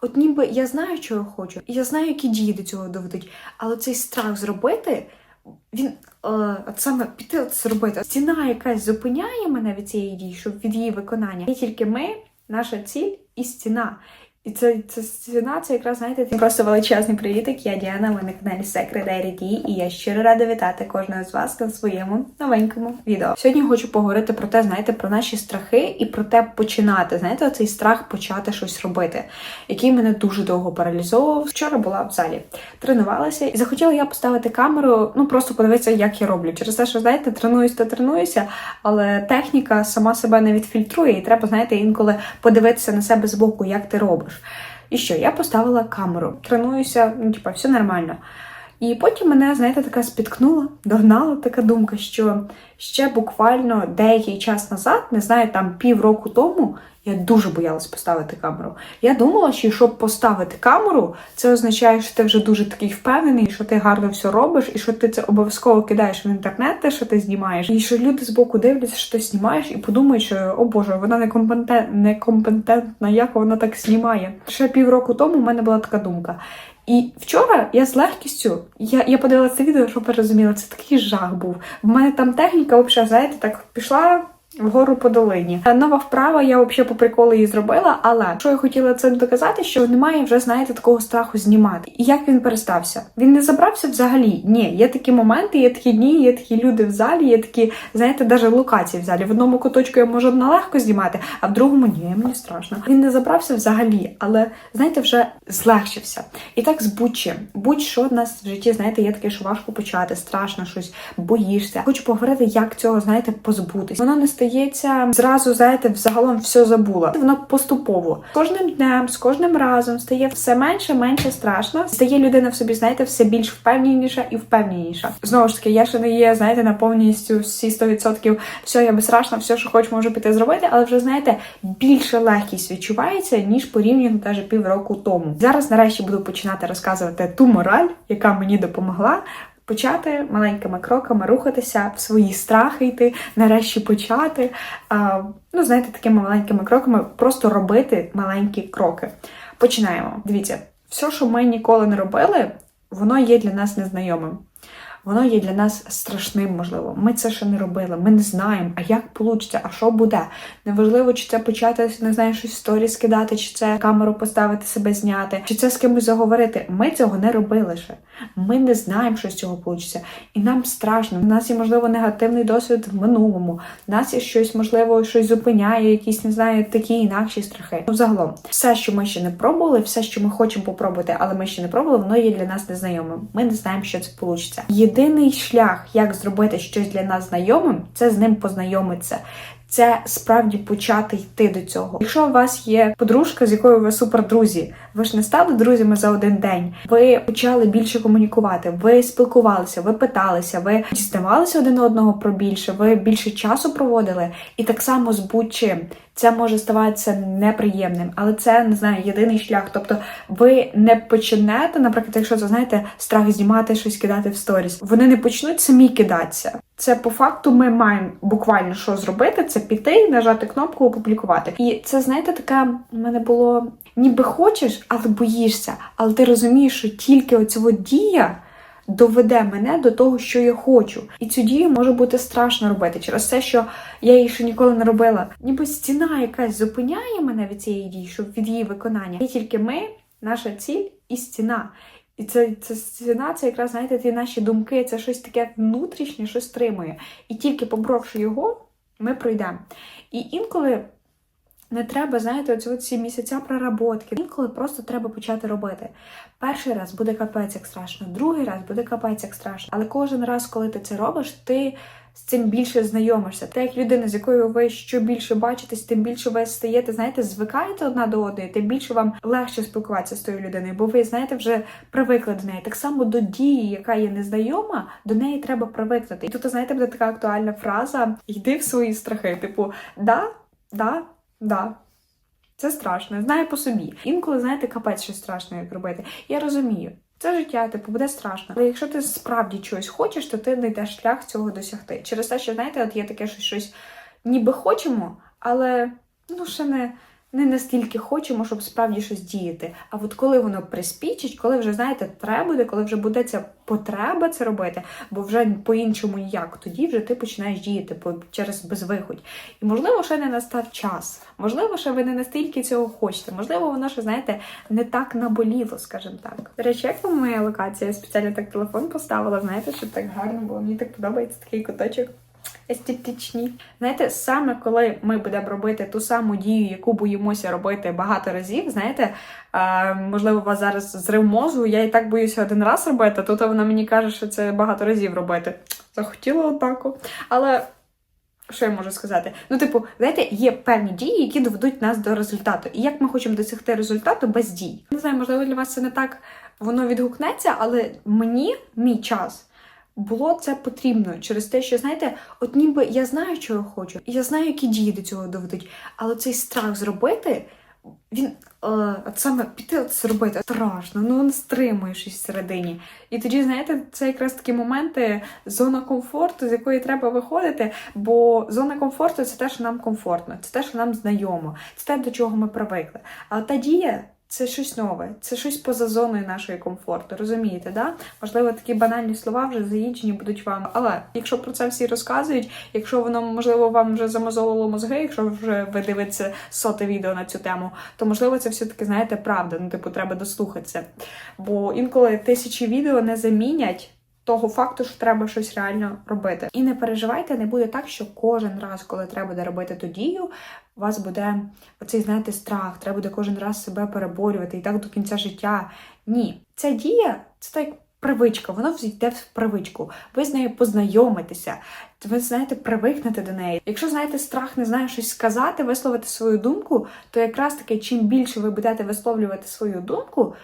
От ніби я знаю, що я хочу, і я знаю, які дії до цього доведуть. Але цей страх зробити, він е, от саме піти от зробити. Стіна якась зупиняє мене від цієї дії, щоб від її виконання. І тільки ми, наша ціль і стіна. І це, це стіна, це якраз знаєте, це просто величезний привітик. Я Діана, ви на каналі Secret ID, і я щиро рада вітати кожного з вас на своєму новенькому відео. Сьогодні хочу поговорити про те, знаєте, про наші страхи і про те починати. Знаєте, оцей страх почати щось робити, який мене дуже довго паралізовував. Вчора була в залі, тренувалася і захотіла я поставити камеру, ну просто подивитися, як я роблю. Через те, що знаєте, тренуюсь та тренуюся, але техніка сама себе не відфільтрує, і треба, знаєте, інколи подивитися на себе збоку, як ти робиш. І що? Я поставила камеру, тренуюся, ну, типа, все нормально. І потім мене, знаєте, така спіткнула, догнала така думка, що ще буквально деякий час назад, не знаю, там півроку тому, я дуже боялась поставити камеру. Я думала, що щоб поставити камеру, це означає, що ти вже дуже такий впевнений, що ти гарно все робиш, і що ти це обов'язково кидаєш в інтернет, те, що ти знімаєш, і що люди збоку дивляться, що ти знімаєш, і подумають, що о Боже, вона некомпетентна, як вона так знімає. Ще півроку тому в мене була така думка. І вчора я з легкістю, я, я подивилася відео, щоб ви розуміли, це такий жах був. В мене там техніка, взагалі, знаєте, так пішла. Вгору по долині. Нова вправа, я взагалі по приколу її зробила, але що я хотіла цим доказати, що немає вже, знаєте, такого страху знімати. І як він перестався? Він не забрався взагалі. Ні, є такі моменти, є такі дні, є такі люди в залі, є такі, знаєте, навіть локації в залі. В одному куточку я можу нелегко знімати, а в другому ні, мені страшно. Він не забрався взагалі, але знаєте, вже злегшився. І так з будь-чим. Будь-що в нас в житті, знаєте, є таке, що важко почати, страшно щось, боїшся. Хочу поговорити, як цього, знаєте, позбутись. Воно не стається зразу, знаєте, взагалом все забула. Воно поступово. З кожним днем, з кожним разом стає все менше, менше страшно. Стає людина в собі, знаєте, все більш впевненіша і впевненіша. Знову ж таки, я ще не є, знаєте, на повністю всі 100% все, я безстрашна, все, що хочу, можу піти зробити, але вже знаєте, більше легкість відчувається ніж порівняно навіть півроку тому. Зараз нарешті буду починати розказувати ту мораль, яка мені допомогла. Почати маленькими кроками рухатися, в свої страхи йти, нарешті почати. Ну, знаєте, такими маленькими кроками просто робити маленькі кроки. Починаємо. Дивіться, все, що ми ніколи не робили, воно є для нас незнайомим. Воно є для нас страшним, можливо. Ми це ще не робили, ми не знаємо, а як вийде, а що буде. Неважливо, чи це почати, не знаю, щось в сторі скидати, чи це камеру поставити себе зняти, чи це з кимось заговорити. Ми цього не робили ще. Ми не знаємо, що з цього вийде. І нам страшно. У нас є, можливо, негативний досвід в минулому. У нас є щось, можливо, щось зупиняє, якісь, не знаю, такі інакші страхи. Ну, загалом, все, що ми ще не пробували, все, що ми хочемо попробувати, але ми ще не пробували, воно є для нас незнайомим. Ми не знаємо, що це вийде. Єдиний шлях, як зробити щось для нас знайомим, це з ним познайомитися. Це справді почати йти до цього. Якщо у вас є подружка, з якою ви супердрузі, ви ж не стали друзями за один день. Ви почали більше комунікувати, ви спілкувалися, ви питалися, ви дізнавалися один одного про більше, ви більше часу проводили, і так само з будь-чим. Це може ставатися неприємним, але це не знаю, єдиний шлях. Тобто, ви не почнете, наприклад, якщо це знаєте, страх знімати щось кидати в сторіс, вони не почнуть самі кидатися. Це по факту ми маємо буквально що зробити, це піти, нажати кнопку, опублікувати. І це, знаєте, таке у мене було ніби хочеш, але боїшся. Але ти розумієш, що тільки оцього дія. Доведе мене до того, що я хочу, і цю дію може бути страшно робити через те, що я її ще ніколи не робила. Ніби стіна якась зупиняє мене від цієї дії, щоб від її виконання. І тільки ми, наша ціль і стіна. І це, це стіна, це якраз знаєте, ті наші думки, це щось таке внутрішнє, що стримує. І тільки поборовши його, ми пройдемо. І інколи не треба, знаєте, оці ці місяця проработки. Інколи просто треба почати робити. Перший раз буде капець як страшно, другий раз буде капець як страшно. Але кожен раз, коли ти це робиш, ти з цим більше знайомишся. Ти як людина, з якою ви що більше бачитесь, тим більше ви стаєте, знаєте, звикаєте одна до одної, тим більше вам легше спілкуватися з тою людиною, бо ви знаєте, вже привикли до неї. Так само до дії, яка є незнайома, до неї треба привикнути. І тут, знаєте, буде така актуальна фраза: йди в свої страхи. Типу, да, да. Да. Це страшно, я знаю по собі. Інколи, знаєте, капець щось страшно, як робити. Я розумію, це життя, типу, буде страшно. Але якщо ти справді чогось хочеш, то ти знайдеш шлях цього досягти. Через те, що, знаєте, от є таке що щось ніби хочемо, але ну ще не не настільки хочемо, щоб справді щось діяти. А от коли воно приспічить, коли вже знаєте, треба буде, коли вже буде ця потреба це робити, бо вже по-іншому ніяк, тоді вже ти починаєш діяти через безвиходь. І можливо, ще не настав час. Можливо, ще ви не настільки цього хочете. Можливо, воно ще знаєте не так наболіло, скажімо так. До речі, як вам моя локація? Я спеціально так телефон поставила. Знаєте, щоб так гарно було. Мені так подобається такий куточок естетичні. Знаєте, саме коли ми будемо робити ту саму дію, яку боїмося робити багато разів, знаєте, можливо, у вас зараз зрив мозку, я і так боюся один раз робити, тут вона мені каже, що це багато разів робити. Захотіла однаку. Але. Що я можу сказати? Ну, типу, знаєте, є певні дії, які доведуть нас до результату. І як ми хочемо досягти результату без дій? Не знаю, можливо, для вас це не так воно відгукнеться, але мені мій час було це потрібно через те, що знаєте, от ніби я знаю, чого я хочу, і я знаю, які дії до цього доведуть. Але цей страх зробити, він е, от саме піти от зробити страшно, ну не стримує щось всередині. І тоді, знаєте, це якраз такі моменти зона комфорту, з якої треба виходити. Бо зона комфорту це те, що нам комфортно, це те, що нам знайомо, це те, до чого ми привикли. А та дія. Це щось нове, це щось поза зоною нашої комфорту. Розумієте, да? Можливо, такі банальні слова вже заїджені будуть вам. Але якщо про це всі розказують, якщо воно можливо вам вже замозолило мозги, якщо вже ви дивитеся соте відео на цю тему, то можливо це все-таки знаєте правда. Ну, типу, треба дослухатися. Бо інколи тисячі відео не замінять. Того факту, що треба щось реально робити. І не переживайте, не буде так, що кожен раз, коли треба буде робити ту дію, у вас буде оцей, знаєте, страх, треба буде кожен раз себе переборювати і так до кінця життя. Ні, ця дія це так привичка, воно війде в привичку. Ви з нею познайомитеся, ви знаєте, привикнете до неї. Якщо знаєте, страх не знає щось сказати, висловити свою думку, то якраз таки чим більше ви будете висловлювати свою думку.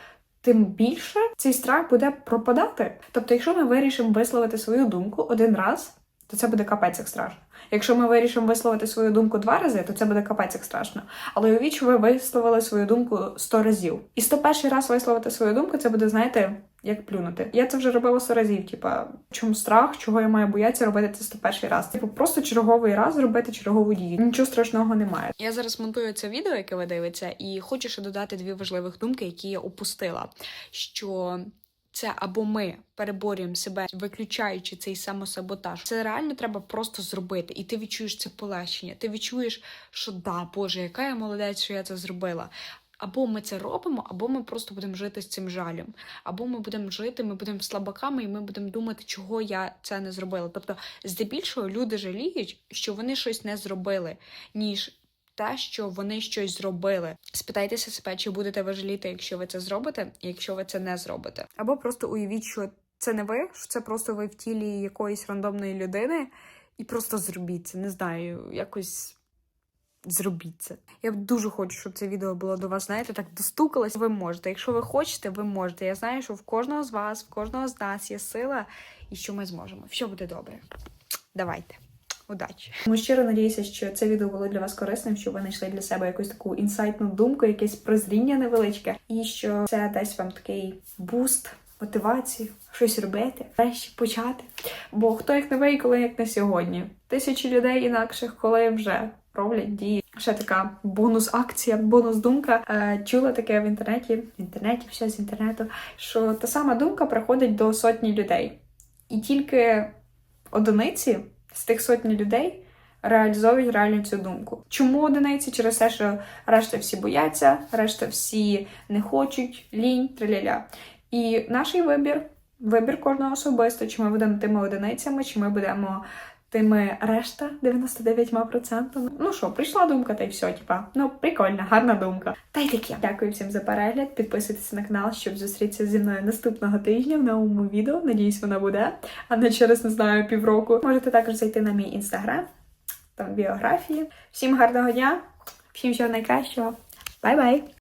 Тим більше цей страх буде пропадати. Тобто, якщо ми вирішимо висловити свою думку один раз, то це буде капець як страшно. Якщо ми вирішимо висловити свою думку два рази, то це буде капець як страшно. Але уявіть, що ви висловили свою думку сто разів. І сто перший раз висловити свою думку, це буде, знаєте, як плюнути. Я це вже робила сто разів. Типа, чому страх, чого я маю боятися робити це сто перший раз? Типу, просто черговий раз робити чергову дію. Нічого страшного немає. Я зараз монтую це відео, яке ви дивитеся, і хочу ще додати дві важливих думки, які я упустила. Що це або ми переборюємо себе, виключаючи цей самосаботаж. Це реально треба просто зробити, і ти відчуєш це полегшення. Ти відчуєш, що да, Боже, яка я молодець, що я це зробила. Або ми це робимо, або ми просто будемо жити з цим жалем. Або ми будемо жити, ми будемо слабаками, і ми будемо думати, чого я це не зробила. Тобто, здебільшого люди жаліють, що вони щось не зробили, ніж те, що вони щось зробили. Спитайтеся себе, чи будете ви жаліти, якщо ви це зробите, і якщо ви це не зробите. Або просто уявіть, що це не ви, що це просто ви в тілі якоїсь рандомної людини, і просто зробіть це. Не знаю, якось. Зробіть це. Я дуже хочу, щоб це відео було до вас, знаєте, так достукалось. Ви можете. Якщо ви хочете, ви можете. Я знаю, що в кожного з вас, в кожного з нас є сила, і що ми зможемо. Все буде добре. Давайте. Удачі! Тому щиро надіюся, що це відео було для вас корисним, що ви знайшли для себе якусь таку інсайтну думку, якесь прозріння невеличке, і що це дасть вам такий буст, мотивацію, щось робити, врешті почати. Бо хто як не ви, коли як не сьогодні? Тисячі людей інакших, коли вже роблять дії. Ще така бонус-акція, бонус-думка. Е, чула таке в інтернеті, в інтернеті, все з інтернету, що та сама думка приходить до сотні людей. І тільки одиниці з тих сотні людей реалізовують реально цю думку. Чому одиниці? Через те, що решта всі бояться, решта всі не хочуть, лінь, триляля. І наш вибір, вибір кожного особисто, чи ми будемо тими одиницями, чи ми будемо тими решта 99%. Ну що, прийшла думка, та й все, типа. Ну, прикольна, гарна думка. Та й таке. Дякую всім за перегляд. Підписуйтесь на канал, щоб зустрітися зі мною наступного тижня в новому відео. Надіюсь, вона буде. А не через не знаю півроку. Можете також зайти на мій інстаграм, там біографії. Всім гарного дня, всім всього найкращого. Бай-бай!